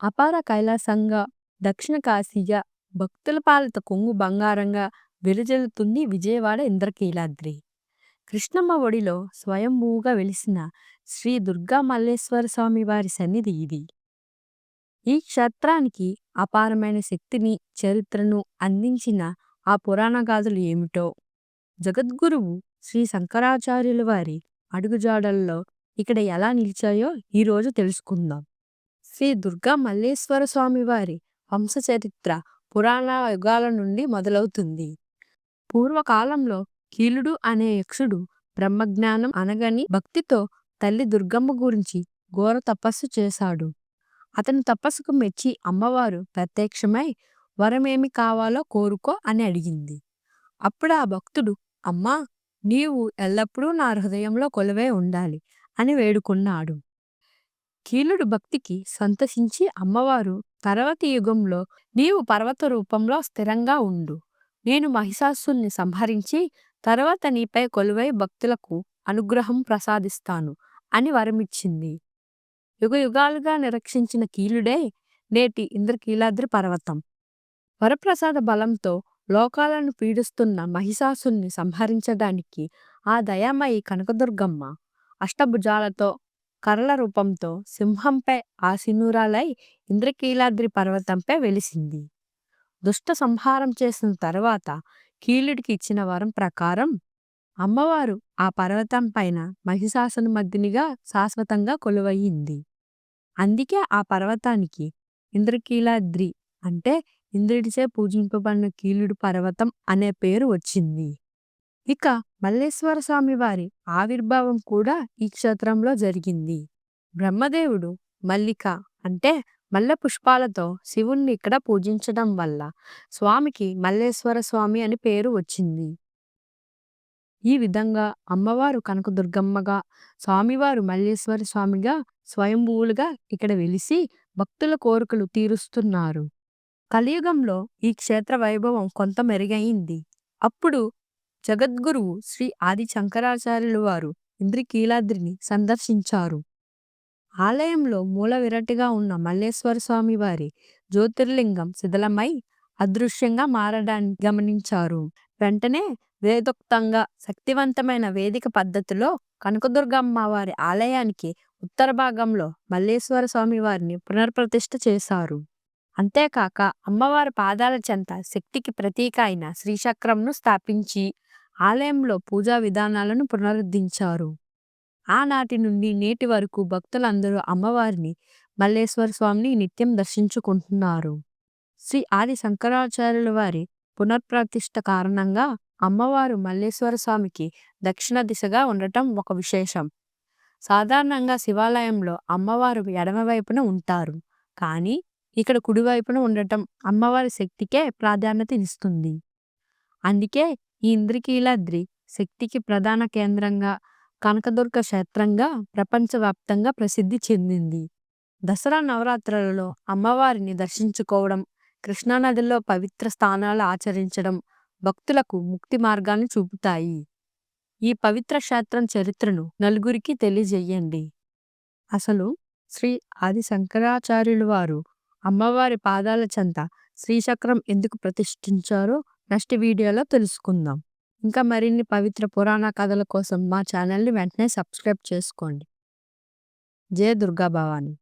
అపార కైలాసంగా దక్షిణ కాశీగా భక్తుల పాలిత కొంగు బంగారంగా వెలుజెల్లుతుంది విజయవాడ ఇంద్రకీలాద్రి. కృష్ణమ్మ ఒడిలో స్వయంభూగా వెలిసిన శ్రీ దుర్గా మల్లేశ్వర స్వామి వారి సన్నిధి ఇది. ఈ క్షేత్రానికి అపారమైన శక్తిని చరిత్రను అందించిన ఆ పురాణ గాథలు ఏమిటో జగద్గురువు శ్రీ శంకరాచార్యుల వారి అడుగుజాడల్లో ఇక్కడ ఎలా నిలిచాయో ఈరోజు తెలుసుకుందాం. శ్రీ దుర్గా మల్లేశ్వర స్వామి వారి వంశచరిత్ర పురాణ యుగాల నుండి మొదలవుతుంది. పూర్వకాలంలో కీలుడు అనే యక్షుడు బ్రహ్మజ్ఞానం అనగని భక్తితో తల్లి దుర్గమ్మ గురించి ఘోర తపస్సు చేశాడు. అతని తపస్సుకు మెచ్చి అమ్మవారు ప్రత్యక్షమై వరమేమి కావాలో కోరుకో అని అడిగింది. అప్పుడు ఆ భక్తుడు అమ్మా నీవు ఎల్లప్పుడూ నా హృదయంలో కొలువై ఉండాలి అని వేడుకున్నాడు. కీలుడు భక్తికి సంతసించి అమ్మవారు తర్వతి యుగంలో నీవు పర్వత రూపంలో స్థిరంగా ఉండు. నేను మహిషాసుల్ని సంహరించి తర్వాత నీపై కొలువై భక్తులకు అనుగ్రహం ప్రసాదిస్తాను అని వరమిచ్చింది. యుగయుగాలుగా నిరక్షించిన కీలుడే నేటి ఇంద్రకీలాద్రి పర్వతం. వరప్రసాద బలంతో లోకాలను పీడిస్తున్న మహిషాసుల్ని సంహరించడానికి ఆ దయామయి కనకదుర్గమ్మ అష్టభుజాలతో కరల రూపంతో సింహంపై ఆసీనురాలై ఇంద్రకీలాద్రి పర్వతంపై వెలిసింది. దుష్ట సంహారం చేసిన తర్వాత కీలుడికి ఇచ్చిన వరం ప్రకారం అమ్మవారు ఆ పర్వతం పైన మహిషాసన మధ్యనిగా శాశ్వతంగా కొలువయ్యింది. అందుకే ఆ పర్వతానికి ఇంద్రకీలాద్రి అంటే ఇంద్రుడిచే పూజింపబడిన కీలుడు పర్వతం అనే పేరు వచ్చింది. ఇక మల్లేశ్వర స్వామి వారి ఆవిర్భావం కూడా ఈ క్షేత్రంలో జరిగింది. బ్రహ్మదేవుడు మల్లిక అంటే మల్లె పుష్పాలతో శివుణ్ణి ఇక్కడ పూజించడం వల్ల స్వామికి మల్లేశ్వర స్వామి అని పేరు వచ్చింది. ఈ విధంగా అమ్మవారు కనకదుర్గమ్మగా స్వామివారు మల్లేశ్వర స్వామిగా స్వయంభూవులుగా ఇక్కడ వెలిసి భక్తుల కోరికలు తీరుస్తున్నారు. కలియుగంలో ఈ క్షేత్ర వైభవం కొంత మెరుగైంది. అప్పుడు జగద్గురువు శ్రీ ఆది శంకరాచార్యులు వారు ఇంద్రకీలాద్రిని సందర్శించారు. ఆలయంలో మూల విరటిగా ఉన్న మల్లేశ్వర స్వామి వారి జ్యోతిర్లింగం శిథిలమై అదృశ్యంగా మారడాన్ని గమనించారు. వెంటనే వేదోక్తంగా శక్తివంతమైన వేదిక పద్ధతిలో కనకదుర్గమ్మ వారి ఆలయానికి ఉత్తర భాగంలో మల్లేశ్వర స్వామి వారిని పునర్ప్రతిష్ఠ చేశారు. అంతేకాక అమ్మవారి పాదాల చెంత శక్తికి ప్రతీక అయిన శ్రీచక్రంను స్థాపించి ఆలయంలో పూజా విధానాలను పునరుద్ధరించారు. ఆనాటి నుండి నేటి వరకు భక్తులందరూ అమ్మవారిని మల్లేశ్వర స్వామిని నిత్యం దర్శించుకుంటున్నారు. శ్రీ ఆది శంకరాచార్యుల వారి పునఃప్రతిష్ఠ కారణంగా అమ్మవారు మల్లేశ్వర స్వామికి దక్షిణ దిశగా ఉండటం ఒక విశేషం. సాధారణంగా శివాలయంలో అమ్మవారు ఎడమవైపున ఉంటారు. కానీ ఇక్కడ కుడివైపున ఉండటం అమ్మవారి శక్తికే ప్రాధాన్యత ఇస్తుంది. అందుకే ఈ ఇంద్రకీలాద్రి శక్తికి ప్రధాన కేంద్రంగా కనకదుర్గ క్షేత్రంగా ప్రపంచవ్యాప్తంగా ప్రసిద్ధి చెందింది. దసరా నవరాత్రులలో అమ్మవారిని దర్శించుకోవడం కృష్ణానదిలో పవిత్ర స్థానాలు ఆచరించడం భక్తులకు ముక్తి మార్గాన్ని చూపుతాయి. ఈ పవిత్ర క్షేత్రం చరిత్రను నలుగురికి తెలియజేయండి. అసలు శ్రీ ఆది శంకరాచార్యులు వారు అమ్మవారి పాదాల చెంత శ్రీచక్రం ఎందుకు ప్రతిష్ఠించారో నెక్స్ట్ వీడియోలో తెలుసుకుందాం. ఇంకా మరిన్ని పవిత్ర పురాణ కథల కోసం మా ఛానల్ని వెంటనే సబ్స్క్రైబ్ చేసుకోండి. జయ దుర్గా భవాని.